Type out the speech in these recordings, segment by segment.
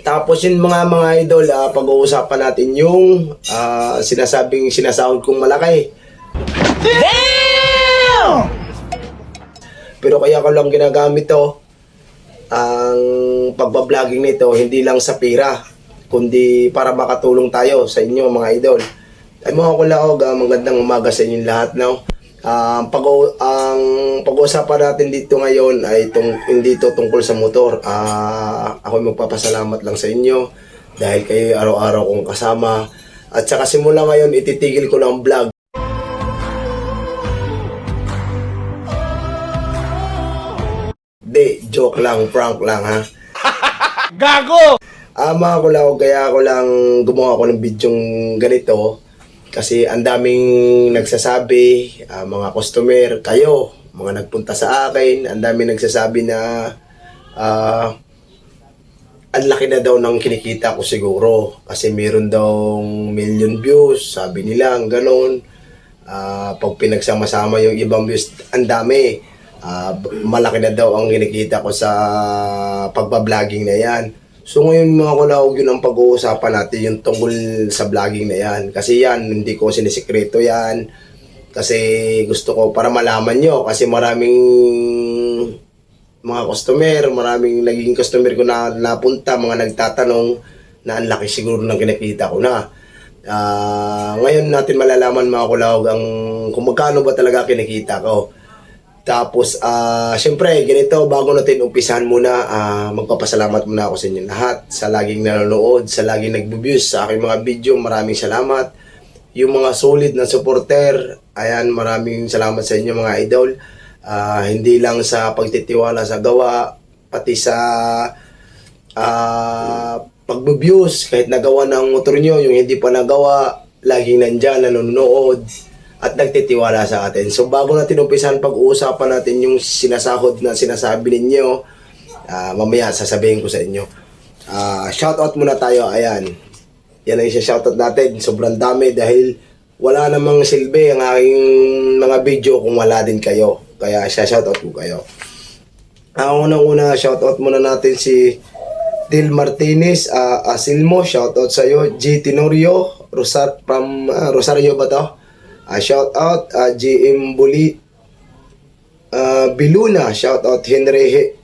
Tapos yun mga mga idol, ah, pag-uusapan natin yung ah, sinasabing sinasahod kong malaki. Pero kaya ko lang ginagamit to, ang pagbablogger nito, hindi lang sa pira, kundi para makatulong tayo sa inyo mga idol. Ay mga kulaog, ah, magandang umaga sa inyong lahat. Ah, pag ang pag-uusapan natin dito ngayon ay tung, hindi to tungkol sa motor. Ah, ako magpapasalamat lang sa inyo dahil kayo araw-araw kong kasama. At saka simula ngayon, ititigil ko lang ang vlog. Di, joke lang, prank lang ha. Gago! Ah, mga kulaw, kaya ako lang gumawa ko ng bidyong ganito kasi ang daming nagsasabi, ah, mga customer, kayo, mga nagpunta sa akin, ang daming nagsasabi na ah, ang laki na daw ng kinikita ko siguro kasi meron daw million views, sabi nila, ang ganon. Ah, pag pinagsama-sama yung ibang views, ang dami. B- malaki na daw ang kinikita ko sa pagbabloging na yan. So ngayon mga kulawag yun ang pag-uusapan natin yung tungkol sa vlogging na yan. Kasi yan, hindi ko sinisikreto yan. Kasi gusto ko para malaman nyo. Kasi maraming mga customer, maraming naging customer ko na napunta, mga nagtatanong na ang laki siguro ng kinikita ko na. Ah, ngayon natin malalaman mga kulawag ang kung magkano ba talaga kinikita ko. Tapos, ah, syempre, ganito, bago natin umpisahan muna, ah, magpapasalamat muna ako sa inyo lahat, sa laging nanonood, sa laging nagbo-views sa aking mga video, maraming salamat. Yung mga solid na supporter, ayan, maraming salamat sa inyo mga idol. Ah, hindi lang sa pagtitiwala sa gawa, pati sa ah pagbo-views, kahit nagawa ng motor nyo, yung hindi pa nagawa, laging nandyan, nanonood, at nagtitiwala sa atin. So bago natin umpisahan pag-uusapan natin yung sinasahod na sinasabi ninyo, ah, mamaya sasabihin ko sa inyo. Ah, shoutout muna tayo, ayan. Yan ang shoutout natin. Sobrang dami dahil wala namang silbi ang aking mga video kung wala din kayo. Kaya shoutout ko kayo. Ang unang-una, shoutout muna natin si Dil Martinez, uh, Asilmo, shoutout sa iyo. G. Tenorio, Rosar, from ah, Rosario ba to? Ah, shoutout, uh, GM Buli, uh, Biluna, shoutout Henry He-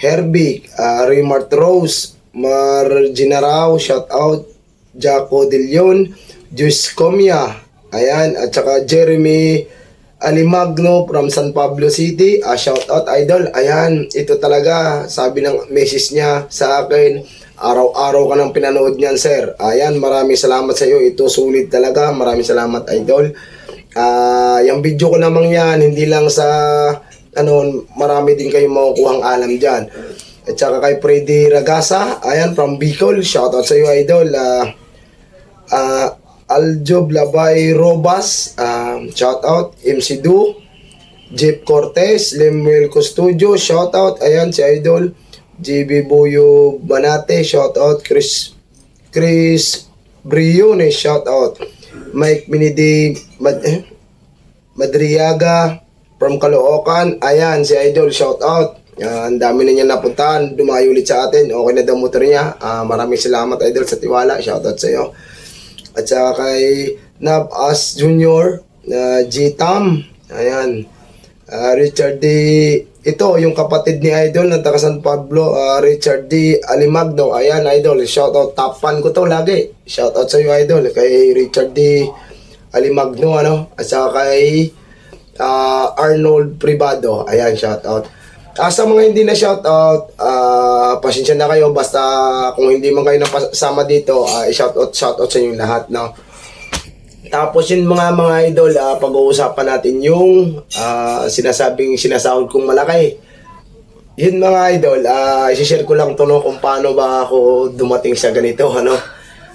Herbig, uh, Raymart Rose, Margina Rao, shoutout Jaco De Leon, Jus Comia, ayan, at saka Jeremy Alimagno from San Pablo City, ah, shoutout idol, ayan, ito talaga, sabi ng message niya sa akin, araw-araw ka nang pinanood niyan sir, ayan, maraming salamat sa iyo, ito sulit talaga, maraming salamat idol, ah, yung video ko namang yan, hindi lang sa, ano, marami din kayong makukuhang alam dyan, at saka kay Freddy Ragasa, ayan, from Bicol, shoutout sa iyo idol, ah, ah, Aljob Labay Robas, um, shout out, MC Du, Jeep Cortez, Lemuel Custodio, shout out, ayan si Idol, JB Boyo Banate, shout out, Chris Chris Brione, shout out, Mike Minidi Mad, eh, Madriaga from Caloocan, ayan si Idol, shout out. Ah, ang dami na niya napuntahan, dumayo ulit sa atin, okay na daw motor niya. Ah, maraming salamat Idol sa tiwala, shout out sa iyo. At saka kay Nab As Jr. na G. Tam. Ayan. Ah, Richard D. Ito, yung kapatid ni Idol na taga San Pablo. ah, Richard D. Alimagno. Ayan, Idol. Shout out. Top fan ko to lagi. Shout out sa iyo, Idol. Kay Richard D. Alimagno, ano. At saka kay ah, Arnold Privado. Ayan, shout out. Ah, sa mga hindi na shout out, ah, pasensya na kayo basta kung hindi man kayo napasama dito, ah, i-shout out shout out sa inyo lahat, no. Tapos yun mga mga idol, ah, pag-uusapan natin yung ah, sinasabing sinasahod kong malaki. Yun mga idol, ah, i-share ko lang to no, kung paano ba ako dumating sa ganito, ano.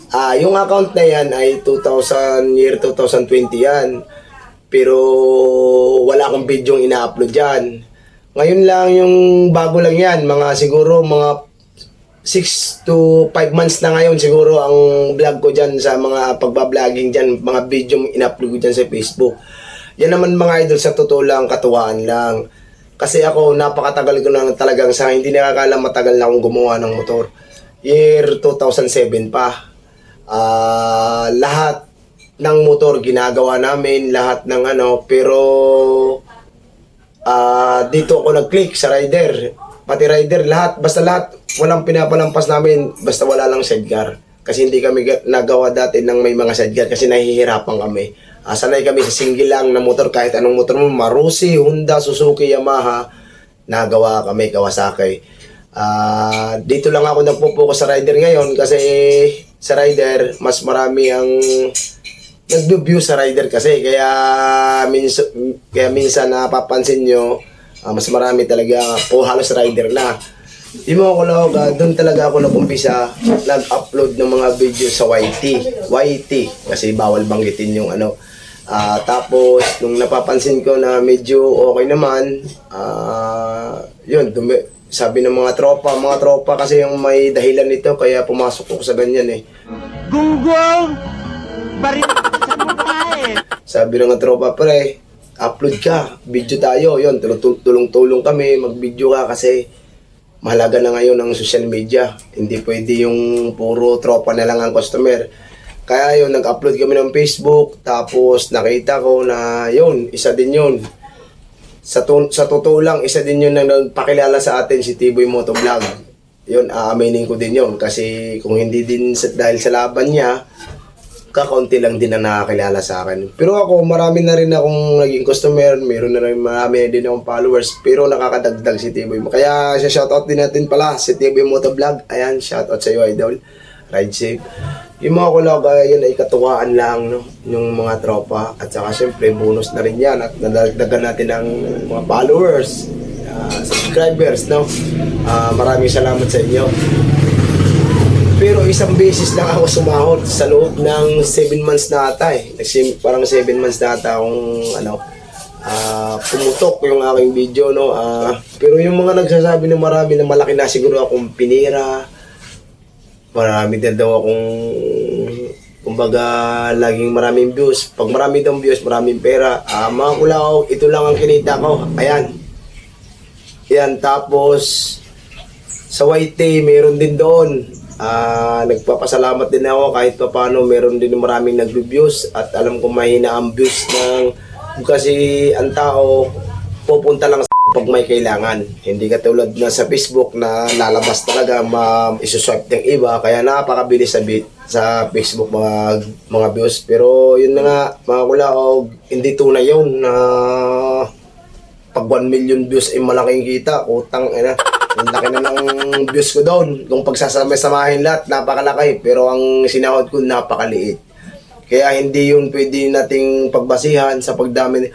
Ah, yung account na yan ay 2000 year 2020 yan. Pero wala akong video ina-upload yan. Ngayon lang yung bago lang yan, mga siguro mga 6 to 5 months na ngayon siguro ang vlog ko dyan sa mga pagbablogger dyan, mga video in-upload ko dyan sa Facebook. Yan naman mga idol sa totoo lang, katuwaan lang. Kasi ako, napakatagal ko na talagang sa hindi nakakala matagal na akong gumawa ng motor. year 2007 pa. Ah, lahat ng motor ginagawa namin, lahat ng ano, pero ah dito ako nag-click sa rider. Pati rider, lahat, basta lahat, walang pinapalampas namin, basta wala lang sidecar. Kasi hindi kami ga- nagawa dati ng may mga sidecar kasi nahihirapan kami. Ah, sanay kami sa single lang na motor, kahit anong motor mo, Maruti, Honda, Suzuki, Yamaha, nagawa kami, Kawasaki. Ah, dito lang ako nagpo-focus sa rider ngayon kasi sa rider, mas marami ang nag-view sa rider kasi kaya minsan kaya minsan napapansin nyo ah, mas marami talaga. Po halos rider na. Mo ako lang doon talaga ako nag-umpisa nag-upload ng mga video sa YT YT kasi bawal banggitin yung ano. Ah, tapos nung napapansin ko na medyo okay naman ah yun dumi, sabi ng mga tropa mga tropa kasi yung may dahilan nito kaya pumasok ako sa ganyan eh. Gunggong! Bari sa mukha eh. Sabi ng tropa, pre, upload ka, video tayo. Tulong- tulong-tulong kami, mag-video ka kasi mahalaga na ngayon ang social media. Hindi pwede yung puro tropa na lang ang customer. Kaya yun, nag-upload kami ng Facebook, tapos nakita ko na yun, isa din yun. Sa, tu- sa totoo lang, isa din yun na nagpakilala sa atin si Tiboy Motovlog. Yun, aaminin ko din yun. Kasi kung hindi din sa, dahil sa laban niya, kakaunti lang din ang nakakilala sa akin. Pero ako, marami na rin akong naging customer, meron na rin marami din akong followers, pero nakakadagdag si Tiboy. Kaya siya shoutout din natin pala, si Tiboy Motovlog. Ayan, shoutout sa iyo, idol. Ride safe. Yung mga kulaga, yun ay katuwaan lang, no? Yung mga tropa. At saka syempre, bonus na rin yan. At nadagdagan natin ang mga followers, ah, subscribers, no? Ah, maraming salamat sa inyo. Pero isang beses lang ako sumahod sa loob ng 7 months na ata eh. Parang 7 months na ata akong ano, ah, pumutok yung aking video, no? Ah, pero yung mga nagsasabi na marami na malaki na siguro akong pinira, marami din daw akong kumbaga laging maraming views. Pag marami daw views, maraming pera. Ah, mga kulaw, ito lang ang kinita ko. Ayan. Yan, tapos sa YT, meron din doon. Ah, nagpapasalamat din ako kahit pa paano meron din maraming nag-reviews at alam ko mahina ang views ng kasi ang tao pupunta lang sa pag may kailangan. Hindi katulad na sa Facebook na lalabas talaga ma isuswipe ng iba kaya napakabilis sa bit sa Facebook mga mga views pero yun na nga mga kulaog hindi tunay yun na pag 1 million views ay malaking kita, utang ina. Ang laki na ng views ko doon. Kung pagsasama-samahin lahat, napakalaki. Pero ang sinahod ko, napakaliit. Kaya hindi yun pwede nating pagbasihan sa pagdami.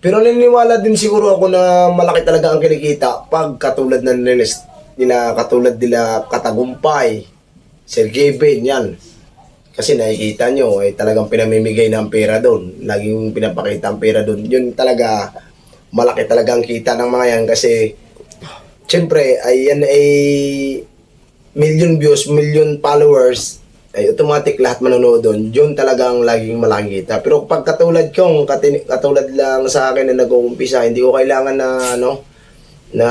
Pero naniniwala din siguro ako na malaki talaga ang kinikita pag katulad na nilis, nila, katulad nila Katagumpay, Sergey Ben, yan. Kasi nakikita nyo, ay talagang pinamimigay ng pera doon. Laging pinapakita ang pera doon. Yun talaga, malaki talaga ang kita ng mga yan kasi syempre ay yan ay million views, million followers ay automatic lahat manonood doon. Yun talaga ang laging malaking kita. Pero pag katulad kong, katin- katulad lang sa akin na nag-uumpisa, hindi ko kailangan na ano, na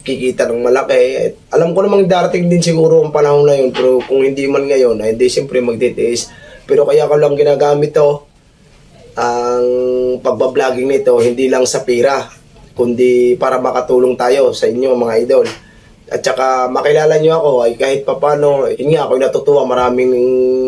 kikita ng malaki. Alam ko namang darating din siguro ang panahon na yun, pero kung hindi man ngayon, ay hindi siyempre magtitiis. Pero kaya ko lang ginagamit to, ang pagbablogger nito hindi lang sa pira kundi para makatulong tayo sa inyo mga idol at saka makilala nyo ako ay kahit papano yun nga ako natutuwa maraming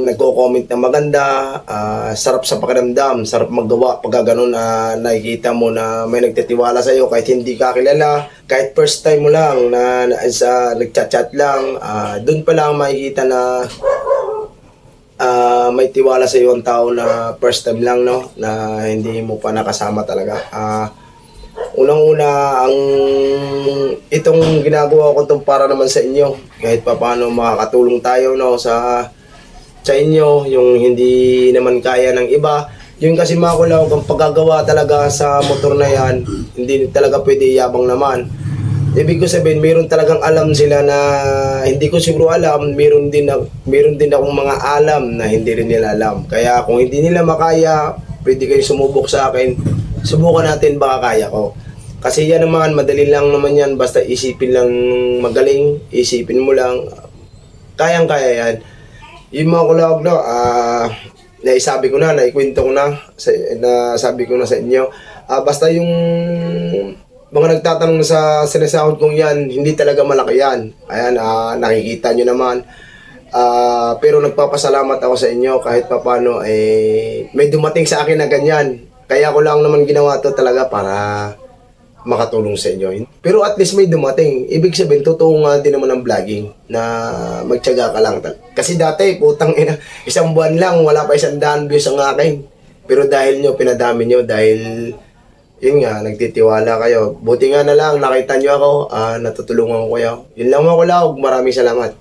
nagko-comment na maganda ah, sarap sa pakiramdam sarap maggawa pag ganun ah, nakikita mo na may nagtitiwala sa iyo kahit hindi ka kilala kahit first time mo lang na, na sa nagchat-chat lang ah, doon pa lang makikita na ah may tiwala sa iyo ang tao na first time lang no na hindi mo pa nakasama talaga. Ah unang-una ang itong ginagawa ko tong para naman sa inyo. Kahit pa paano makakatulong tayo no sa sa inyo yung hindi naman kaya ng iba. Yun kasi mga kulaw ang paggagawa talaga sa motor na yan hindi talaga pwede yabang naman. Ibig ko sabihin, meron talagang alam sila na hindi ko siguro alam, meron din, na, meron din akong mga alam na hindi rin nila alam. Kaya kung hindi nila makaya, pwede kayo sumubok sa akin, subukan natin baka kaya ko. Kasi yan naman, madali lang naman yan. Basta isipin lang magaling, isipin mo lang. Kayang-kaya yan. Yung mga kulawag na, ah, naisabi ko na, naikwento ko na, sa, na sabi ko na sa inyo. Ah, basta yung mga nagtatanong sa sinasahod kong yan, hindi talaga malaki yan. Ayan, ah, nakikita nyo naman. Ah, pero nagpapasalamat ako sa inyo kahit papano eh may dumating sa akin na ganyan. Kaya ko lang naman ginawa to talaga para makatulong sa inyo. Pero at least may dumating. Ibig sabihin, totoo nga din naman ang vlogging na magtyaga ka lang. Kasi dati, putang ina, isang buwan lang, wala pa isang daan views ang akin. Pero dahil nyo, pinadami nyo, dahil yun nga, nagtitiwala kayo. Buti nga na lang, nakita nyo ako, ah, natutulungan ko kayo. Yun lang mga kulaog, maraming salamat.